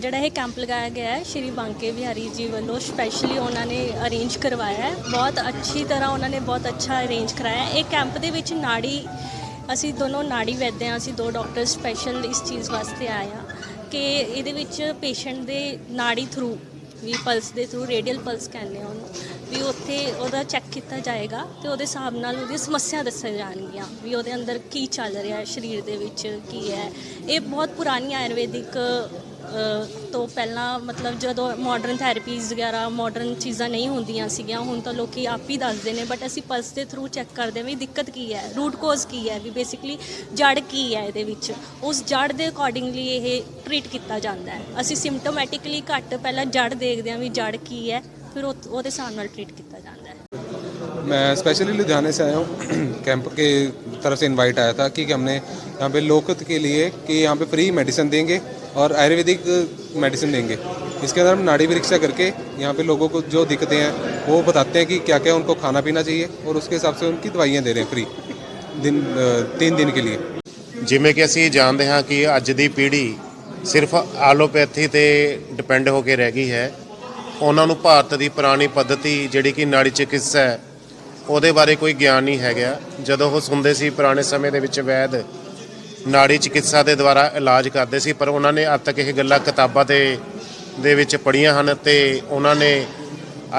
ਜਿਹੜਾ ਇਹ ਕੈਂਪ ਲਗਾਇਆ ਗਿਆ ਹੈ, ਸ਼੍ਰੀ ਬਾਂਕੇ ਬਿਹਾਰੀ ਜੀ ਵੱਲੋਂ ਸਪੈਸ਼ਲੀ ਉਹਨਾਂ ਨੇ ਅਰੇਂਜ ਕਰਵਾਇਆ ਹੈ ਬਹੁਤ ਅੱਛੀ ਤਰ੍ਹਾਂ ਉਹਨਾਂ ਨੇ ਬਹੁਤ ਅੱਛਾ ਅਰੇਂਜ ਕਰਾਇਆ ਹੈ। ਇਹ ਕੈਂਪ ਦੇ ਵਿੱਚ ਨਾੜੀ, ਅਸੀਂ ਦੋਨੋਂ ਨਾੜੀ ਵੈਦ ਹਾਂ ਅਸੀਂ ਦੋ ਡਾਕਟਰ ਸਪੈਸ਼ਲ ਇਸ ਚੀਜ਼ ਵਾਸਤੇ ਆਏ ਹਾਂ ਕਿ ਇਹਦੇ ਵਿੱਚ ਪੇਸ਼ੈਂਟ ਦੇ ਨਾੜੀ ਥਰੂ ਵੀ ਪਲਸ ਦੇ ਥਰੂ ਰੇਡੀਅਲ ਪਲਸ ਕਹਿੰਦੇ ਆ ਉਹਨੂੰ, ਵੀ ਉੱਥੇ ਉਹਦਾ ਚੈੱਕ ਕੀਤਾ ਜਾਏਗਾ ਤੇ ਉਹਦੇ ਹਿਸਾਬ ਨਾਲ ਉਹਦੀ ਸਮੱਸਿਆ ਦੱਸੀਆਂ ਜਾਣਗੀਆਂ ਵੀ ਉਹਦੇ ਅੰਦਰ ਕੀ ਚੱਲ ਰਿਹਾ ਹੈ, ਸਰੀਰ ਦੇ ਵਿੱਚ ਕੀ ਹੈ ਇਹ ਬਹੁਤ ਪੁਰਾਣੀ ਆਯੁਰਵੈਦਿਕ ਤੋਂ ਪਹਿਲਾਂ ਮਤਲਬ ਜਦੋਂ ਮਾਡਰਨ ਥੈਰੇਪੀਜ਼ ਵਗੈਰਾ ਮਾਡਰਨ ਚੀਜ਼ਾਂ ਨਹੀਂ ਹੁੰਦੀਆਂ ਸੀਗੀਆਂ, ਹੁਣ ਤਾਂ ਲੋਕੀ ਆਪ ਹੀ ਦੱਸਦੇ ਨੇ ਬਟ ਅਸੀਂ ਪਲਸ ਦੇ ਥਰੂ ਚੈੱਕ ਕਰਦੇ ਹਾਂ ਵੀ ਦਿੱਕਤ ਕੀ ਹੈ ਰੂਟ ਕੋਜ਼ ਕੀ ਹੈ, ਵੀ ਬੇਸਿਕਲੀ ਜੜ ਕੀ ਹੈ ਇਹਦੇ ਵਿੱਚ। ਉਸ ਜੜ ਦੇ ਅਕੋਰਡਿੰਗਲੀ ਇਹ ਟ੍ਰੀਟ ਕੀਤਾ ਜਾਂਦਾ ਹੈ। ਅਸੀਂ ਸਿੰਪਟੋਮੈਟਿਕਲੀ ਘੱਟ ਪਹਿਲਾਂ ਜੜ ਦੇਖਦੇ ਹਾਂ ਵੀ ਜੜ ਕੀ ਹੈ, ਫਿਰ ਉਹਦੇ ਹਿਸਾਬ ਨਾਲ ਟ੍ਰੀਟ ਕੀਤਾ ਜਾਂਦਾ मैं स्पेशली लुधियाने से आया हूँ कैंप के तरफ से इनवाइट आया था कि हमने यहाँ पे लोकत के लिए कि यहाँ पे फ्री मेडिसिन देंगे और आयुर्वेदिक मेडिसिन देंगे इसके अंदर हम नाड़ी परीक्षा करके यहाँ पे लोगों को जो दिक्कतें हैं वो बताते हैं कि क्या क्या उनको खाना पीना चाहिए और उसके हिसाब से उनकी दवाइयाँ दे रहे हैं फ्री दिन अ, तीन दिन के लिए ਜਿਵੇਂ ਕਿ ਅਸੀਂ ਜਾਣਦੇ ਹਾਂ ਕਿ ਅੱਜ ਦੀ ਪੀੜ੍ਹੀ ਸਿਰਫ ਆਲੋਪੈਥੀ ਤੇ ਡਿਪੈਂਡ ਹੋ ਕੇ ਰਹਿ ਗਈ ਹੈ ਉਹਨਾਂ ਨੂੰ ਭਾਰਤ ਦੀ ਪੁਰਾਣੀ ਪੱਧਤੀ ਜਿਹੜੀ ਕਿ ਨਾੜੀ ਚਿਕਿਤਸਾ ਹੈ ਉਹਦੇ ਬਾਰੇ ਕੋਈ ਗਿਆਨ ਨਹੀਂ ਹੈਗਾ। ਜਦੋਂ ਉਹ ਸੁਣਦੇ ਸੀ, ਪੁਰਾਣੇ ਸਮੇਂ ਦੇ ਵਿੱਚ ਵੈਦ ਨਾੜੀ ਚਿਕਿਤਸਾ ਦੇ ਦੁਆਰਾ ਇਲਾਜ ਕਰਦੇ ਸੀ, ਪਰ ਉਹਨਾਂ ਨੇ ਅੱਜ ਤੱਕ ਇਹ ਗੱਲਾਂ ਕਿਤਾਬਾਂ ਤੇ, ਦੇ ਵਿੱਚ ਪੜ੍ਹੀਆਂ ਹਨ ਤੇ ਉਹਨਾਂ ਨੇ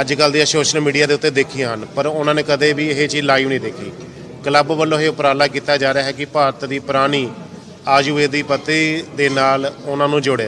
ਅੱਜ ਕੱਲ੍ਹ ਦੀਆਂ ਸੋਸ਼ਲ ਮੀਡੀਆ ਦੇ ਉੱਤੇ ਦੇਖੀਆਂ ਹਨ, ਪਰ ਉਹਨਾਂ ਨੇ ਕਦੇ ਵੀ ਇਹ ਚੀਜ਼ ਲਾਈਵ ਨਹੀਂ ਦੇਖੀ। ਕਲੱਬ ਵੱਲੋਂ ਇਹ ਉਪਰਾਲਾ ਕੀਤਾ ਜਾ ਰਿਹਾ ਹੈ ਕਿ ਭਾਰਤ ਦੀ ਪੁਰਾਣੀ ਆਯੁਰਵੇਦੀ ਪੱਤੀ ਦੇ ਨਾਲ ਉਹਨਾਂ ਨੂੰ ਜੋੜਿਆ